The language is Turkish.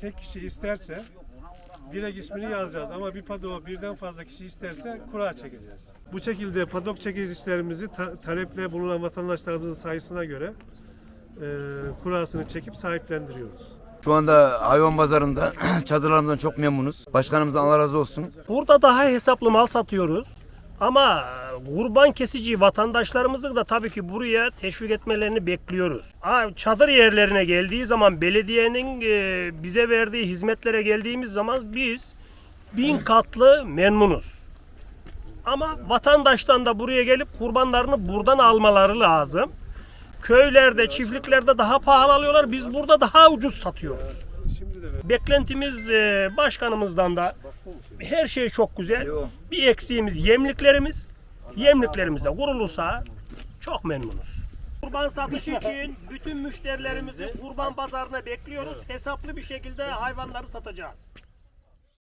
tek kişi isterse direkt ismini yazacağız ama bir padoğu birden fazla kişi isterse kura çekeceğiz. Bu şekilde padok çekilişlerimizi ta- taleple bulunan vatandaşlarımızın sayısına göre e, kurasını çekip sahiplendiriyoruz. Şu anda hayvan pazarında çadırlarımızdan çok memnunuz. Başkanımızdan Allah razı olsun. Burada daha hesaplı mal satıyoruz. Ama kurban kesici vatandaşlarımızı da tabii ki buraya teşvik etmelerini bekliyoruz. Çadır yerlerine geldiği zaman belediyenin e, bize verdiği hizmetlere geldiğimiz zaman biz bin katlı memnunuz. Ama vatandaştan da buraya gelip kurbanlarını buradan almaları lazım. Köylerde, çiftliklerde daha pahalı alıyorlar. Biz burada daha ucuz satıyoruz. Beklentimiz e, başkanımızdan da her şey çok güzel. Bir eksiğimiz yemliklerimiz. Yemliklerimiz de kurulursa çok memnunuz. Kurban satışı için bütün müşterilerimizi kurban pazarına bekliyoruz. Hesaplı bir şekilde hayvanları satacağız.